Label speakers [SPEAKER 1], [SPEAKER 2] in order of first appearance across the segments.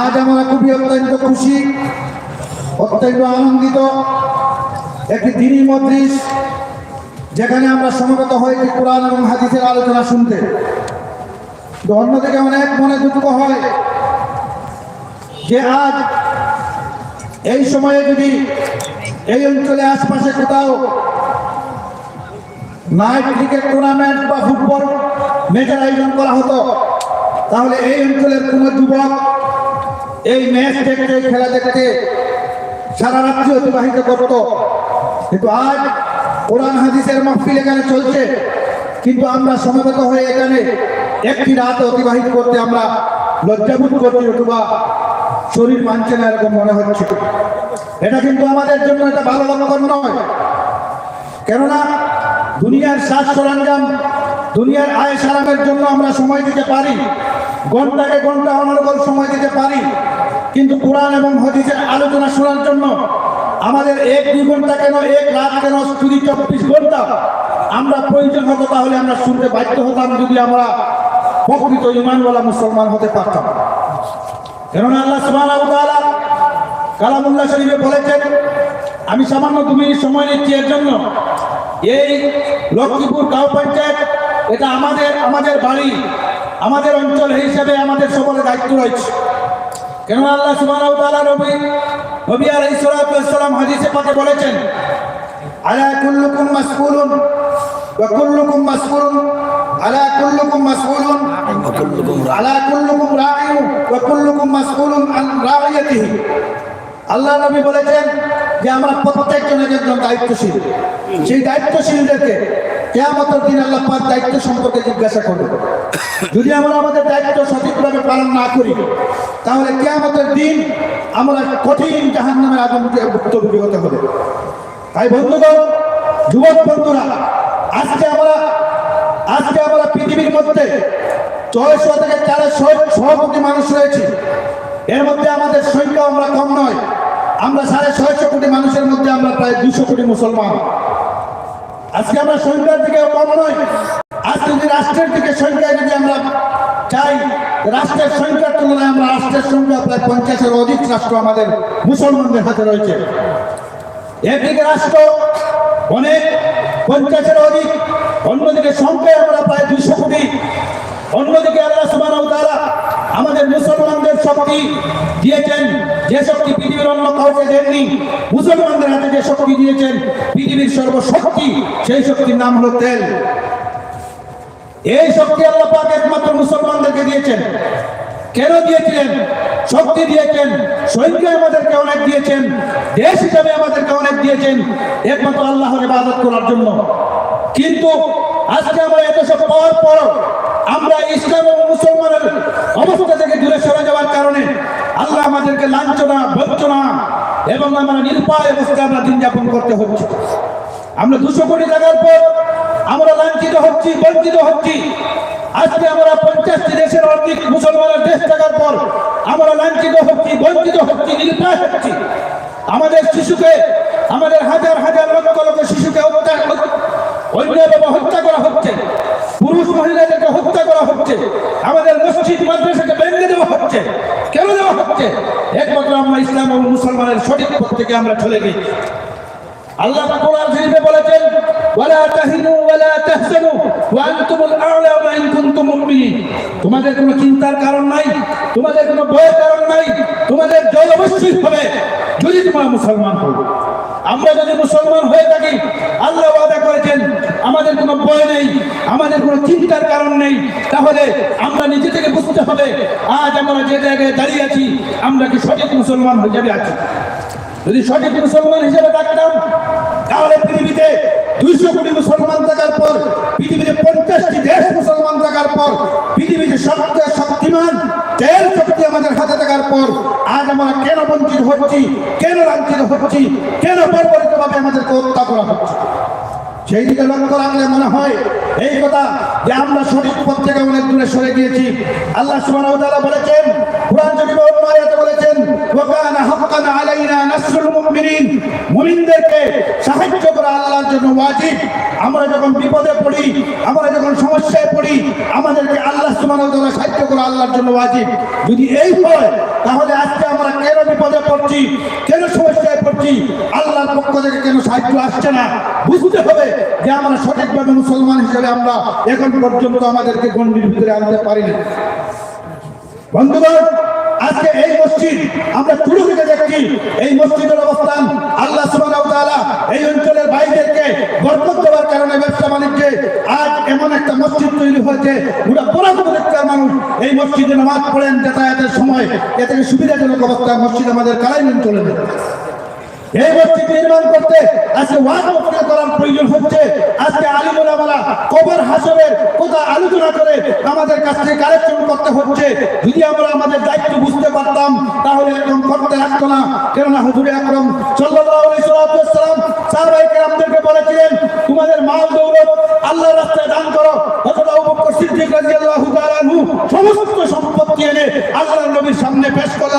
[SPEAKER 1] আজ আমরা খুবই অত্যন্ত খুশি, অত্যন্ত আনন্দিত। একটি দিনই মজলিস, যেখানে আমরা সমবেত হয়েছি কোরআন এবং হাদিসের আলোচনা শুনতে। অন্যদিকে অনেক মনে দুঃখ হয় যে আজ এই সময়ে যদি এই অঞ্চলে আশপাশে কোথাও নাইট ক্রিকেট টুর্নামেন্ট বা ফুটবল ম্যাচের আয়োজন করা হতো তাহলে এই অঞ্চলের কোনো যুবক, এই ম্যাচ দেখতে, খেলা দেখতে সারা রাত্রি অতিবাহিত করত। কিন্তু আজ কোরআন হাদিসের মাহফিল এখানে চলছে। কিন্তু আমরা সমবেত হয়ে এখানে একটি রাত অতিবাহিত করতে আমরা লজ্জাবোধ করছি, অথবা শরীর মানছে না এরকম মনে হচ্ছে। এটা কিন্তু আমাদের জন্য এটা ভালো লক্ষণ নয়। কেননা দুনিয়ার সাজ সরঞ্জাম, দুনিয়ার আয় সারামের জন্য আমরা সময় দিতে পারি। ঘন্টাকে ঘণ্টা অনর্গল সময় দিতে পারি। কিন্তু কোরআন এবং হদিসের আলোচনা শোনার জন্য আমাদের এক দুই ঘণ্টা কেন, এক রাত কেন, যদি চব্বিশ ঘণ্টা আমরা প্রয়োজন হতো তাহলে আমরা শুনতে বাধ্য হতাম, যদি আমরা প্রকৃত ইমানওয়ালা মুসলমান হতে পারতাম। কেননা আল্লাহ তাআলা কালামুল্লাহ শরীফে বলেছেন, আমি সামান্য দু মিনিট সময় নিচ্ছি এর জন্য। এই লক্ষ্মীপুর গাঁও পঞ্চায়েত, এটা আমাদের আমাদের বাড়ি। আমাদের অঞ্চল হিসেবে আমাদের সকলের দায়িত্ব রয়েছে। কেন আল্লাহ ওয়া তাআলা নবী ওয়াস সালাম হাদিসে পাকে বলেছেন, আলা কুল্লুকুম মাসউলুন ওয়া কুল্লুকুম মাসউলুন, আলা কুল্লুকুম মাসউলুন, আলা কুল্লুকুম রাঈন ওয়া কুল্লুকুম মাসউলুন আন রাইয়াতিহি। আল্লাহ নবী বলেছেন যে আমরা প্রত্যেকজন একজন দায়িত্বশীল। সেই দায়িত্বশীলদেরকে কেয়ামতের দিন আল্লাহ পাক দায়িত্ব সম্পর্কে জিজ্ঞাসা করবে যদি আমরা আমাদের দায়িত্ব সঠিকভাবে পালন না করি, তাহলে কেয়ামতের দিন আমরা কঠিন জাহান নামের আগুনকে ভুক্তভোগী হতে হবে। তাই বন্ধুগণ, যুবক বন্ধুরা, আজকে আমরা আজকে আমরা পৃথিবীর মধ্যে ছয়শো থেকে চারশো কোটি মানুষ রয়েছে। এর মধ্যে আমাদের সংখ্যা আমরা কম আমরা সাড়ে ছয়শো কোটি মানুষের মধ্যে আমরা প্রায় দুশো কোটি মুসলমান। আজকে আমরা সংখ্যার দিকে কম নয় আজকে যদি রাষ্ট্রের দিকে সংখ্যায় যদি আমরা চাই রাষ্ট্রের সংখ্যার তুলনায় আমরা রাষ্ট্রের সংখ্যা প্রায় পঞ্চাশের অধিক রাষ্ট্র আমাদের মুসলমানদের হাতে রয়েছে। একদিকে রাষ্ট্র অনেক পঞ্চাশের অধিক, অন্যদিকে সংখ্যায় আমরা প্রায় দুশো কোটি। অন্যদিকে আল্লাহ ওয়া তাআলা আমাদের মুসলমানদের শক্তি দিয়েছেন, যে শক্তি পৃথিবীর অন্য কাউকে দেননি, মুসলমানদের হাতে যে শক্তি দিয়েছেন, পৃথিবীর সর্বশক্তি, সেই শক্তির নাম হলো তেল। এই শক্তি আল্লাহ পাক একমাত্র মুসলমানদেরকে দিয়েছেন। কেন দিয়েছিলেন? শক্তি দিয়েছেন সৈন্য আমাদেরকে অনেক দিয়েছেন, দেশ হিসাবে আমাদেরকে অনেক দিয়েছেন, একমাত্র আল্লাহর ইবাদত করার জন্য। কিন্তু আজকে আমরা এত সব পাওয়ার পর আমরা ইসলাম এবং মুসলমানের অবস্থা থেকে দূরে সরে যাওয়ার কারণে আল্লাহ আমাদেরকে লাঞ্ছনা বঞ্চনা এবং আমরা নিরুপায় অবস্থায় আমরা দিন যাপন করতে হচ্ছে। আমরা দুশো কোটি টাকার পর আমরা লাঞ্ছিত হচ্ছি, বঞ্চিত হচ্ছি। আজকে আমরা পঞ্চাশটি দেশের অর্ধেক মুসলমানের দেশ থাকার পর আমরা লাঞ্ছিত হচ্ছি, বঞ্চিত হচ্ছি, নিরুপায় হচ্ছি। আমাদের শিশুকে, আমাদের হাজার হাজার লক্ষ লক্ষ শিশুকে হত্যা, অন্যভাবে হত্যা করা হচ্ছে। পুরুষ মহিলাদেরকে হত্যা করা হচ্ছে। আমাদের মসজিদ, মাদ্রাসাকে ভেঙে দেওয়া হচ্ছে। কেন দেওয়া হচ্ছে? আমরা ইসলাম এবং মুসলমানের সঠিক পথ থেকে আমরা চলে গেছি। আল্লাহ কোরআন শরীফে বলেছেন, ওয়ালা তাহিনু ওয়ালা তাহজানু, ওয়া আনতুমুল আ'লা ওয়া ইন কুনতুম মুমিনিন। তোমাদের কোনো চিন্তার কারণ নাই, তোমাদের কোনো ভয়ের কারণ নাই, তোমাদের জয় অবশ্যই হবে। যদি তোমরা মুসলমান হও, আমরা যদি মুসলমান হয়ে থাকি, আল্লাহ ওয়াদা আমাদের কোনো ভয় নেই, আমাদের কোনো চিন্তার কারণ নেই। তাহলে আমরা নিজে থেকে বুঝতে হবে, আজ আমরা যে জায়গায় দাঁড়িয়ে আছি, আমরা কি সঠিক মুসলমান হিসেবে আছি? যদি সঠিক মুসলমান হিসেবে থাকতাম, তাহলে পৃথিবীতে দুইশো কোটি মুসলমান থাকার পর, পৃথিবীতে পঞ্চাশটি দেশ মুসলমান থাকার পর, পৃথিবীতে সবচেয়ে শক্তিমান তেল শক্তি আমাদের হাতে থাকার পর, আজ আমরা কেন বঞ্চিত হচ্ছি, কেন লাঞ্ছিত হচ্ছি, কেন বর্বরিত ভাবে আমাদেরকে হত্যা করা হচ্ছে? সেই দিকে লক্ষ্য রাখলে মনে হয় এই কথা যে আমরা সঠিক পথ থেকে অনেক দূরে সরে গিয়েছি। আল্লাহ সুবহানাহু বলেছেন বলেছেন সাহায্য আল্লাহর আমরা যখন বিপদে পড়ি, আমরা যখন সমস্যায় পড়ি, আমাদেরকে আল্লাহ সাহায্য করা আল্লাহর জন্য যদি এই হয়, তাহলে আজকে আমরা কেন বিপদে পড়ছি, কেন সমস্যায় পড়ছি? আল্লাহর পক্ষ থেকে কেন সাহায্য আসছে না? বুঝতে হবে যে আমরা সঠিকভাবে মুসলমান হিসেবে আমরা এখন পর্যন্ত আমাদেরকে গণ্ডির ভিতরে আনতে পারিনি। বন্ধুগণ আজকে এই মসজিদ আমরা থেকে দেখছি এই মসজিদের অবস্থান আল্লাহ এই অঞ্চলের ভাইদেরকে বরকত দেওয়ার কারণে ব্যবসা বাণিজ্যে আজ এমন একটা মসজিদ তৈরি হয়েছে, গোটা পরামর্শের মানুষ এই মসজিদে নামাজ পড়েন, যাতায়াতের সময়, এ থেকে সুবিধাজনক অবস্থা মসজিদ আমাদের কালাইন চলে যায় এই মসজিদ নির্মাণ করতে আজকে ওয়াজ মসজিদ করার প্রয়োজন হচ্ছে। আজকে আলিমুল আমালা কবর হাসরের কথা আলোচনা করে আমাদের কাছ থেকে কালেকশন করতে হচ্ছে। যদি আমরা আমাদের দায়িত্ব বুঝতে পারতাম, তাহলে এরকম করতে লাগতো না। কেননা হুজুরে আকরম সাল্লাল্লাহু আলাইহি সাল্লাম সাহাবায়ে কেরামদেরকে বলেছিলেন, তোমাদের মাল দৌলত আল্লাহর রাস্তায় দান করো। হযরত আবু বকর সিদ্দিক রাদিয়াল্লাহু তাআলা সমস্ত সম্পত্তি এনে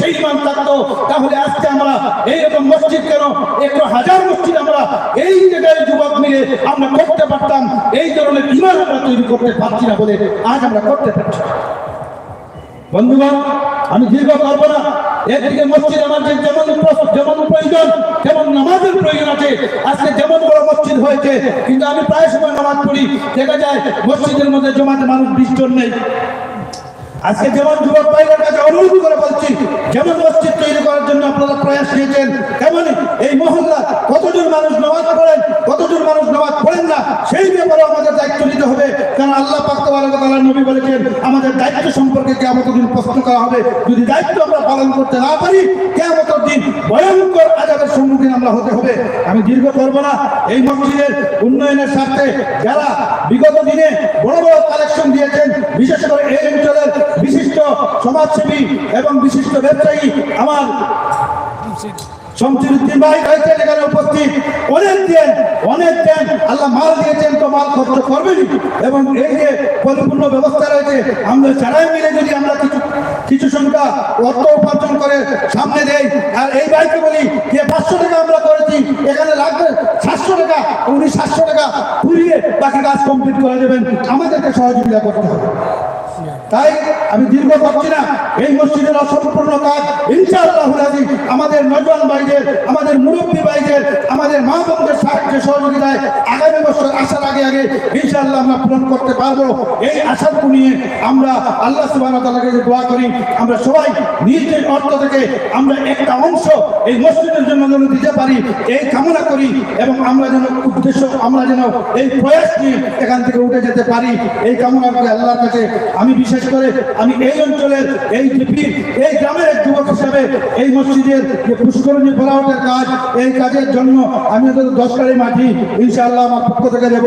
[SPEAKER 1] সেই ঈমান থাকতো, তাহলে আজকে আমরা এইরকম মসজিদ কেন? একটু হাজার মসজিদ আমরা এই জায়গায় যুবক মিলে আমরা করতে পারতাম, এই ধরনের ঈমান আমরা তৈরি করতে পারছি না বলে আজ আমরা করতে পারছি। বন্ধুগণ, আমি দীর্ঘ করব না একদিকে মসজিদ আমাদের যেমন যেমন প্রয়োজন যেমন নামাজের প্রয়োজন আছে। আজকে যেমন বড় মসজিদ হয়েছে, কিন্তু আমি প্রায় সময় নামাজ পড়ি, দেখা যায় মসজিদের মধ্যে জমাতে মানুষ বিশ জন নেই। আজকে যেমন যুবক ভাইদের কাছে অনুরোধ করে বলছি, যেমন মসজিদ তৈরি করার জন্য আপনারা প্রয়াস নিয়েছেন, তেমন এই মহল্লা কতজন মানুষ নামাজ পড়েন, কতজন মানুষ নামাজ পড়েন না, সেই ব্যাপারে আমাদের দায়িত্ব নিতে হবে। কারণ আল্লাহ পাক নবী বলেছেন, আমাদের দায়িত্ব সম্পর্কে কেমন আমাদের প্রশ্ন করা হবে। যদি দায়িত্ব পালন করতে না পারি কেমন দিন ভয়ঙ্কর আজাবের সম্মুখীন আমরা হতে হবে। আমি দীর্ঘ করব না। এই মসজিদের উন্নয়নের স্বার্থে যারা বিগত দিনে বড় বড় কালেকশন দিয়েছেন, বিশেষ করে এই অঞ্চলের বিশিষ্ট সমাজসেবী এবং বিশিষ্ট ব্যবসায়ী, আমার আমরা চারাই মিলে যদি আমরা কিছু কিছু সংখ্যা অর্থ উপার্জন করে সামনে দেই আর এই ভাইকে বলি যে পাঁচশো টাকা আমরা করেছি, এখানে লাগবে সাতশো টাকা, উনি সাতশো টাকা ঘুরিয়ে বাকি কাজ কমপ্লিট করে দেবেন। আমাদেরকে সহযোগিতা করতে হবে। তাই আমি দীর্ঘ করছি না, এই মসজিদের অসম্পূর্ণ কাজ, ইনশাআল্লাহ আমাদের নজওয়ান ভাইদের, আমাদের মুরব্বী ভাইদের, আমাদের মা বোনদের সাহায্য সহযোগিতায় আগামী বছর আগে আগে ইনশাআল্লাহ আমরা পূরণ করতে পারব। এই আশাটুকু নিয়ে আমরা আল্লাহ ওয়া দোয়া করি। আমরা সবাই নিজ নিজ অর্থ থেকে আমরা একটা অংশ এই মসজিদের জন্য যেন দিতে পারি, এই কামনা করি এবং আমরা যেন উদ্দেশ্য, আমরা যেন এই প্রয়াস নিয়ে এখান থেকে উঠে যেতে পারি। এই কামনা করে আল্লাহর কাছে আমি বিশেষ করে আমি এই অঞ্চলের, এই জিপি এই গ্রামের এক যুবক হিসাবে এই মসজিদের যে পুষ্করণী ফলাওয়াটের কাজ, এই কাজের জন্য আমি দশ কারি মাটি ইনশাআল্লাহ আমার পক্ষ থেকে দেব।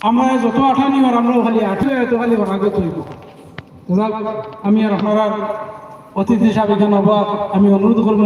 [SPEAKER 1] আমরা
[SPEAKER 2] যত আঠা নিবার আমরাও খালি আঠিও এত খালি আগে তৈব আমি আর আপনারা অতিথি হিসাবে এখানে আমি অনুরোধ করব